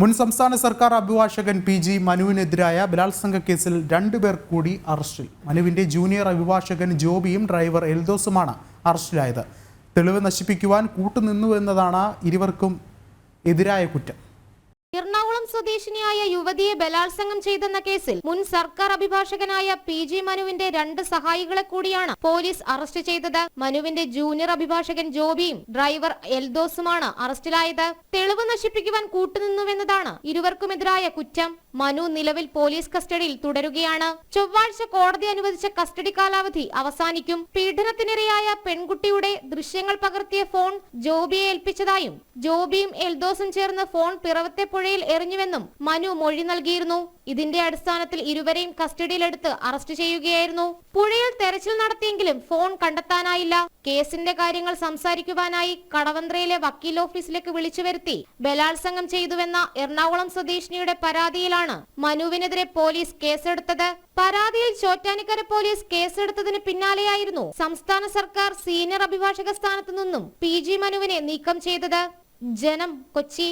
മുൻ സംസ്ഥാന സർക്കാർ അഭിഭാഷകൻ പി ജി മനുവിനെതിരായ ബലാത്സംഗ കേസിൽ രണ്ടുപേർ കൂടി അറസ്റ്റിൽ. മനുവിന്റെ ജൂനിയർ അഭിഭാഷകൻ ജോബിയും ഡ്രൈവർ എൽദോസുമാണ് അറസ്റ്റിലായത്. തെളിവ് നശിപ്പിക്കുവാൻ കൂട്ടുനിന്നുവെന്നതാണ് ഇരുവർക്കും എതിരായ കുറ്റം. എറണാകുളം സ്വദേശിനിയായ യുവതിയെ ബലാത്സംഗം ചെയ്തെന്ന കേസിൽ മുൻ സർക്കാർ അഭിഭാഷകനായ പി ജി മനുവിന്റെ രണ്ട് സഹായികളെ കൂടിയാണ് പോലീസ് അറസ്റ്റ് ചെയ്തത്. മനുവിന്റെ ജൂനിയർ അഭിഭാഷകൻ ജോബിയും ഡ്രൈവർ എൽദോസുമാണ് അറസ്റ്റിലായത്. തെളിവ് നശിപ്പിക്കുവാൻ കൂട്ടുനിന്നുവെന്നതാണ് ഇരുവർക്കുമെതിരായ കുറ്റം. മനു നിലവിൽ പോലീസ് കസ്റ്റഡിയിൽ തുടരുകയാണ്. ചൊവ്വാഴ്ച കോടതി അനുവദിച്ച കസ്റ്റഡി കാലാവധി അവസാനിക്കും. പീഡനത്തിനിരയായ പെൺകുട്ടിയുടെ ദൃശ്യങ്ങൾ പകർത്തിയ ഫോൺ ജോബിയെ ഏൽപ്പിച്ചതായും ജോബിയും എൽദോസും ചേർന്ന് ഫോൺ പിറവത്തെ പുഴയിൽ എറിഞ്ഞുവെന്നും മനു മൊഴി നൽകിയിരുന്നു. ഇതിന്റെ അടിസ്ഥാനത്തിൽ ഇരുവരെയും കസ്റ്റഡിയിലെടുത്ത് അറസ്റ്റ് ചെയ്യുകയായിരുന്നു. പുഴയിൽ തെരച്ചിൽ നടത്തിയെങ്കിലും ഫോൺ കണ്ടെത്താനായില്ല. കേസിന്റെ കാര്യങ്ങൾ സംസാരിക്കുവാനായി കടവന്ത്രയിലെ വക്കീൽ ഓഫീസിലേക്ക് വിളിച്ചു വരുത്തി ബലാത്സംഗം ചെയ്തുവെന്ന എറണാകുളം സ്വദേശിനിയുടെ പരാതിയിലാണ് മനുവിനെതിരെ പോലീസ് കേസെടുത്തത്. പരാതിയിൽ ചോറ്റാനിക്കര പോലീസ് കേസെടുത്തതിന് പിന്നാലെയായിരുന്നു സംസ്ഥാന സർക്കാർ സീനിയർ അഭിഭാഷക സ്ഥാനത്തു നിന്നും പി ജി മനുവിനെ നീക്കം ചെയ്തത്. ജനം കൊച്ചി.